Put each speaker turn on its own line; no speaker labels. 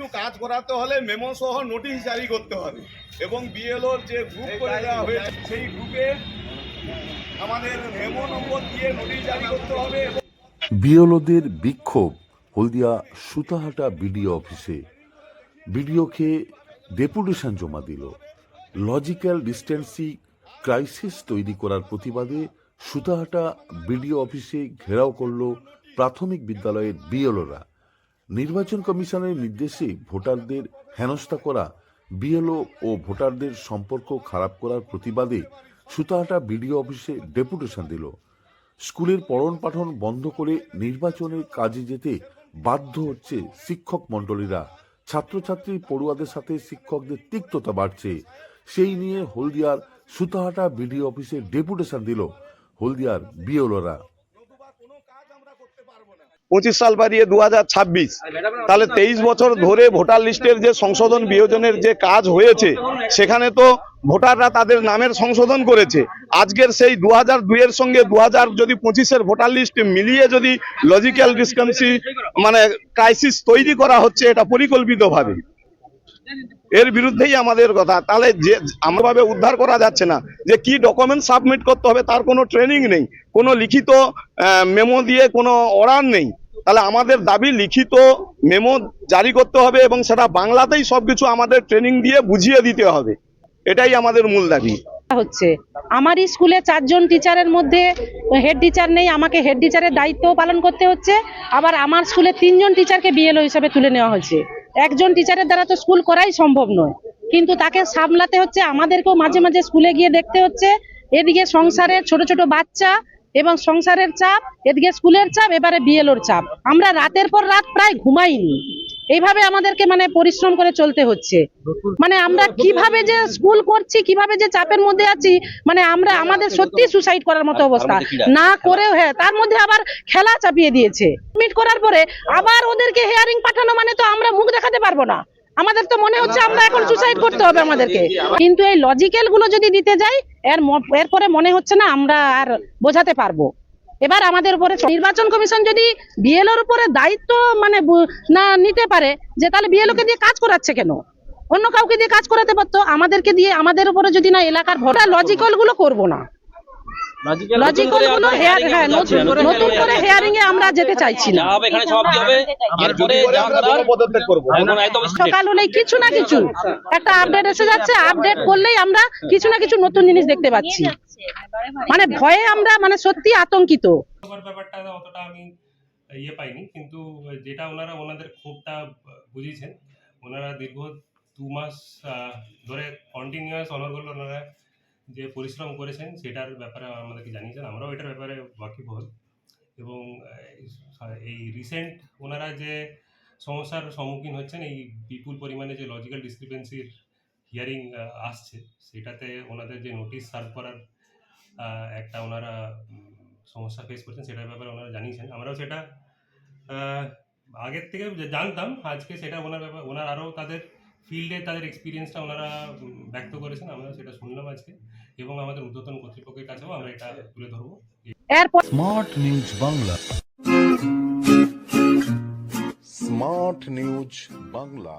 কিছু কাজ করাতে হলে মেমো সহ নোটিশ জারি করতে হবে। এবং বিএলওর যে গ্রুপ করে দেওয়া হয়েছে সেই গ্রুপে আমাদের মেমো নম্বর দিয়ে নোটিশ জারি করতে হবে
বিএলওদের বিক্ষোভ হলদিয়া সুতাহাটা বিডিও অফিসে। বিডিওকে ডেপুটেশন জমা দিল। লজিক্যাল ডিস্টেন্সি ক্রাইসিস তৈরি করার প্রতিবাদে সুতাহাটা বিডিও অফিসে ঘেরাও করল প্রাথমিক বিদ্যালয়ের বিএলওরা নির্বাচন কমিশনের নির্দেশে ভোটারদের হেনস্থা করা, বিএলও ও ভোটারদের সম্পর্ক খারাপ করার প্রতিবাদে সুতাহাটা বিডিও অফিসে ডেপুটেশন দিল। স্কুলের পঠন পাঠন বন্ধ করে নির্বাচনের কাজে যেতে বাধ্য হচ্ছে শিক্ষক মণ্ডলীরা। ছাত্রছাত্রী পড়ুয়াদের সাথে শিক্ষকদের তিক্ততা বাড়ছে। সেই নিয়ে হলদিয়ার সুতাহাটা বিডিও অফিসে ডেপুটেশন দিল হলদিয়ার বিওলরা
নতুবা কোনো কাজ আমরা করতে পারব না
পঁচিশ সাল বাড়িয়ে দু তাহলে তেইশ বছর ধরে ভোটার লিস্টের যে সংশোধন বিয়োজনের যে কাজ হয়েছে, সেখানে তো ভোটাররা তাদের নামের সংশোধন করেছে। আজকের সেই দু হাজার দুইয়ের সঙ্গে দু হাজার যদি পঁচিশের ভোটার লিস্ট মিলিয়ে যদি লজিক্যাল ডিসকান্সি মানে ক্রাইসিস তৈরি করা হচ্ছে, এটা পরিকল্পিতভাবে। এর বিরুদ্ধেই আমাদের কথা। তাহলে যে আমভাবে উদ্ধার করা যাচ্ছে না, যে কি ডকুমেন্ট সাবমিট করতে হবে তার কোনো ট্রেনিং নেই, কোনো লিখিত মেমো দিয়ে কোনো অর্ডার নেই। তাহলে আমাদের দাবি লিখিত মেমো জারি করতে হবে এবং সেটা বাংলাতেই সবকিছু আমাদের ট্রেনিং দিয়ে বুঝিয়ে দিতে হবে। এটাই আমাদের মূল দাবি।
হচ্ছে। আমার স্কুলে চারজন টিচারের মধ্যে হেড টিচার নেই, আমাকে হেড টিচারের দায়িত্ব পালন করতে হচ্ছে। আবার আমার স্কুলে তিনজন টিচারকে বিএলও হিসাবে তুলে নেওয়া হয়েছে। একজন টিচারের দ্বারা তো স্কুল করাই সম্ভব নয়। কিন্তু তাকে সামলাতে হচ্ছে, আমাদেরকেও মাঝে মাঝে স্কুলে গিয়ে দেখতে হচ্ছে। এদিকে সংসারের ছোট ছোট বাচ্চা এবং সংসারের চাপ, এদিকে স্কুলের চাপ, এবারে বিএলওর চাপ। আমরা রাতের পর রাত প্রায় ঘুমাইনি। এইভাবে আমাদেরকে মানে পরিশ্রম করে চলতে হচ্ছে। মানে আমরা কীভাবে যে স্কুল করছি কীভাবে যে চাপের মধ্যে আছি মানে আমরা আমাদের সত্যি সুসাইড করার মতো অবস্থা। না করেও হ্যাঁ তার মধ্যে আবার খেলা চাপিয়ে দিয়েছে। মিট করার পরে আবার ওদেরকে হেয়ারিং পাঠানো মানে তো আমরা মুখ দেখাতে পারব না। আমাদের তো মনে হচ্ছে আমরা এখন সুসাইড করতে হবে আমাদেরকে। কিন্তু এই লজিক্যালগুলো যদি দিতে যাই এর এরপরে মনে হচ্ছে না আমরা আর বোঝাতে পারব। এবার আমাদের উপরে নির্বাচন কমিশন যদি বিএলওর উপরে দায়িত্ব মানে না নিতে পারে, যে তাহলে বিএলওকে দিয়ে কাজ করাচ্ছে কেন? অন্য কাউকে দিয়ে কাজ করাতে পারতো, আমাদেরকে দিয়ে, আমাদের উপরে যদি না এলাকার ভোটার লজিক্যালগুলো করব না। লজিক্যালগুলো হেয়ার হ্যাঁ নতুন নতুন করে হেয়ারিং এ আমরা যেতে চাইছি না।
হবে এখানে সমাপ্তি হবে? এরপরে
পদত্যাগ করব।
একদম
সকাল হলেই কিছু না কিছু। একটা আপডেট এসে যাচ্ছে আপডেট করলেই আমরা কিছু না কিছু নতুন জিনিস দেখতে পাচ্ছি। মানে ভয়ে আমরা মানে সত্যি আতঙ্কিত।
ব্যাপারটা অতটা আমি ইয়ে পাইনি কিন্তু যেটা ওনারা ওনাদের ক্ষোভটা বুঝিয়েছেন ওনারা দীর্ঘ দু মাস ধরে কন্টিনিউয়াস অনর্গল ওনারা যে পরিশ্রম করেছেন, সেটার ব্যাপারে আমাদেরকে জানিয়েছেন। আমরাও এটার ব্যাপারে ওয়াকিফ হই এবং এই রিসেন্ট ওনারা যে সমস্যার সম্মুখীন হচ্ছেন, এই বিপুল পরিমাণে যে লজিক্যাল ডিসক্রিপেন্সির হিয়ারিং আসছে, সেটাতে ওনাদের যে নোটিশ সার্ভ করার একটা ওনারা সমস্যা ফেস করছেন, সেটার ব্যাপারে ওনারা জানিয়েছেন। আমরাও সেটা আগের থেকে জানতাম, আজকে সেটা ওনার ব্যাপার, ওনার আরও তাদের ফিল্ডে তাদের এক্সপিরিয়েন্সটা ওনারা ব্যক্ত করেছেন আমরা সেটা শুনলাম আজকে। এবং আমাদের উদ্যতন কর্তৃপক্ষের কাছেও আমরা এটা তুলে ধরবো।
এরপর
smart news Bangla. Smart news Bangla.